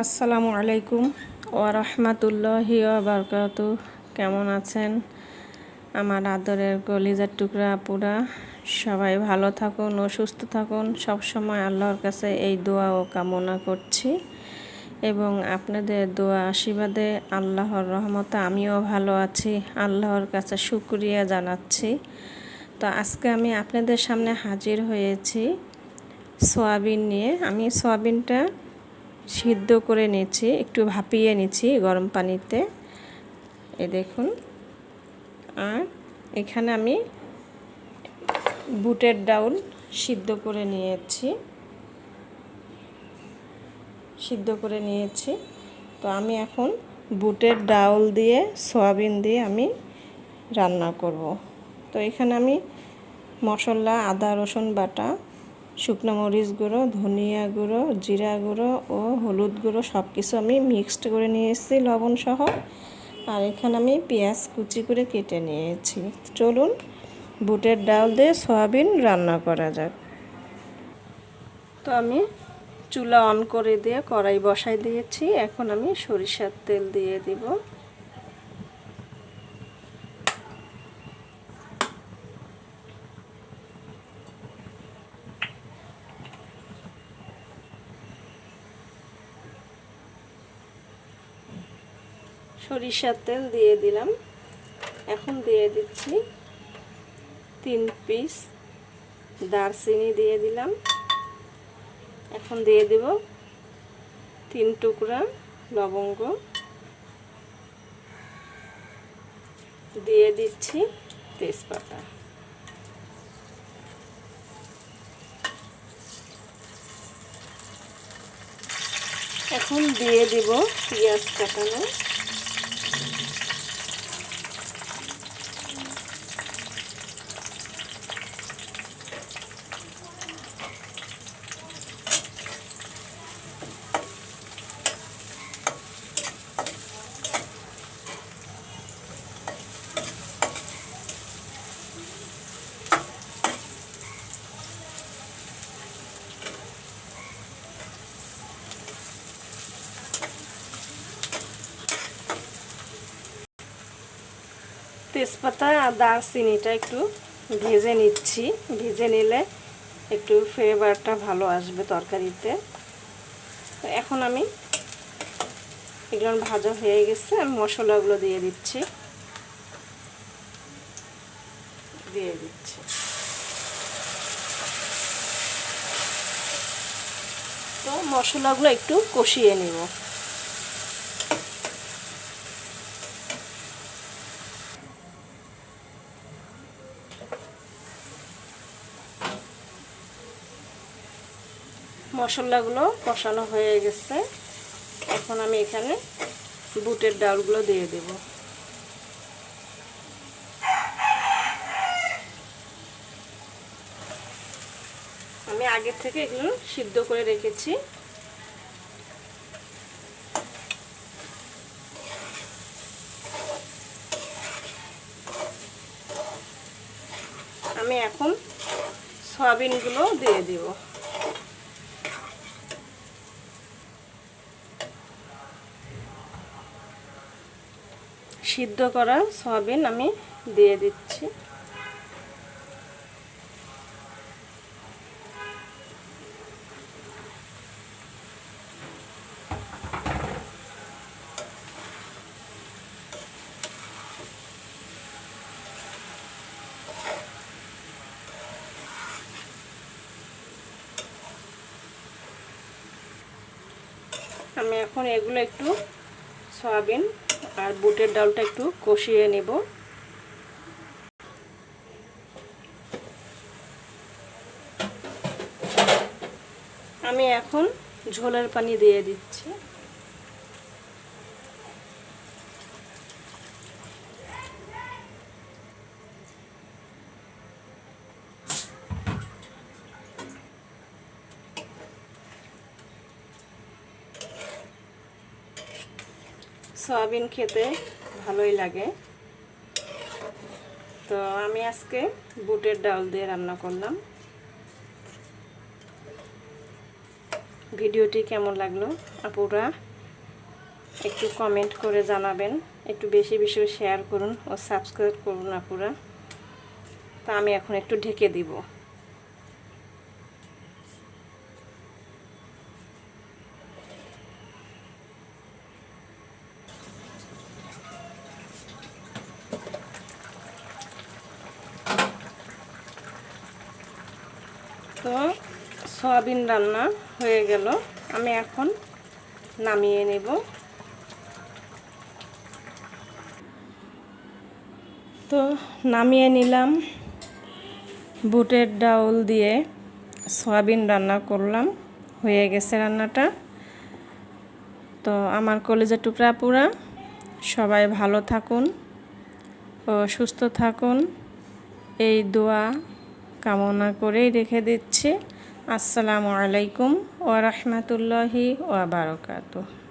আসসালামু আলাইকুম ওয়া রাহমাতুল্লাহি ওয়া বারাকাতু। কেমন আছেন? আমার আদরের কলিজার টুকরা আপুরা, সবাই ভালো থাকুন ও সুস্থ থাকুন। সব সময় আল্লাহর কাছে এই দোয়া ও কামনা করছি। এবং আপনাদের দোয়া আশীর্বাদে আল্লাহর রহমতে আমিও ভালো আছি, আল্লাহর কাছে শুক্রিয়া জানাচ্ছি। তো আজকে আমি আপনাদের সামনে হাজির হয়েছি সয়াবিন নিয়ে। আমি সয়াবিনটা সিদ্ধ করে নিয়েছি একটু ভাপিয়ে নিচ্ছি গরম পানিতে। এ দেখুন। আর এখানে আমি বুটের ডাউল সিদ্ধ করে নিয়েছি। সিদ্ধ করে নিয়েছি। তো আমি এখন বুটের ডাউল দিয়ে, সয়াবিন দিয়ে আমি রান্না করব। তো এখানে আমি মশলা, আদা, রসুন বাটা শুকনো মরিচ গুঁড়ো, ধনিয়া গুঁড়ো, জিরা গুঁড়ো ও হলুদ গুঁড়ো সব কিছু আমি মিক্সড করে নিয়েছি লবণ সহ আর এখানে আমি পেঁয়াজ কুচি করে কেটে নিয়েছি। চলুন, বুটের ডাল দিয়ে সয়াবিন রান্না করা যাক। তো আমি চুলা অন করে দিয়ে কড়াই বসাই দিয়েছি। এখন আমি সরিষার তেল দিয়ে দিব। সরিষার তেল দিয়ে দিলাম। এখন দিয়ে দিচ্ছি তিন পিস দারচিনি দিয়ে দিলাম। এখন দিয়ে দেব তিন টুকরা লবঙ্গ। দিয়ে দিচ্ছি তেজপাতা। এখন দিয়ে দিব পেঁয়াজ কাটানো। তেজপাতা আর দারচিনিটা একটু ভেজে নিচ্ছি। ভেজে নিলে একটু ফ্লেভারটা ভালো আসবে তরকারিতে। এখন আমি এগুলো ভাজা হয়ে গেছে, আমি মশলাগুলো দিয়ে দিচ্ছি। দিয়ে দিচ্ছি। তো মশলাগুলো একটু কষিয়ে নিব। মশলাগুলো কষানো হয়ে গেছে। এখন আমি এখানে বুটের ডালগুলো দিয়ে দেব। আমি আগে থেকে এগুলো সিদ্ধ করে রেখেছি। আমি এখন সয়াবিনগুলো দিয়ে দিব। সিদ্ধ করা সয়াবিন আমি দিয়ে দিচ্ছি। আমি এখন এগুলো একটু সয়াবিন আর বুটের ডালটা একটু কষিয়ে নেব। আমি এখন ঝোলের পানি দিয়ে দিচ্ছি। সয়াবিন খেতে ভালোই লাগে। তো আমি আজকে বুটের ডাল দিয়ে রান্না করলাম। ভিডিওটি কেমন লাগল আপুরা একটু কমেন্ট করে জানাবেন। একটু বেশি বেশি শেয়ার করুন ও সাবস্ক্রাইব করুন আপুরা। তা আমি এখন একটু ঢেকে দিব। তো সয়াবিন রান্না হয়ে গেল। আমি এখন নামিয়ে নেব। তো নামিয়ে নিলাম। বুটের ডাউল দিয়ে সয়াবিন রান্না করলাম। হয়ে গেছে রান্নাটা। তো আমার কলেজের টুকরা পুরা। সবাই ভালো থাকুন ও সুস্থ থাকুন। এই দোয়া কামনা করেই রেখে দিচ্ছি। আসসালামু আলাইকুম ওয়া বারাকাতুহু।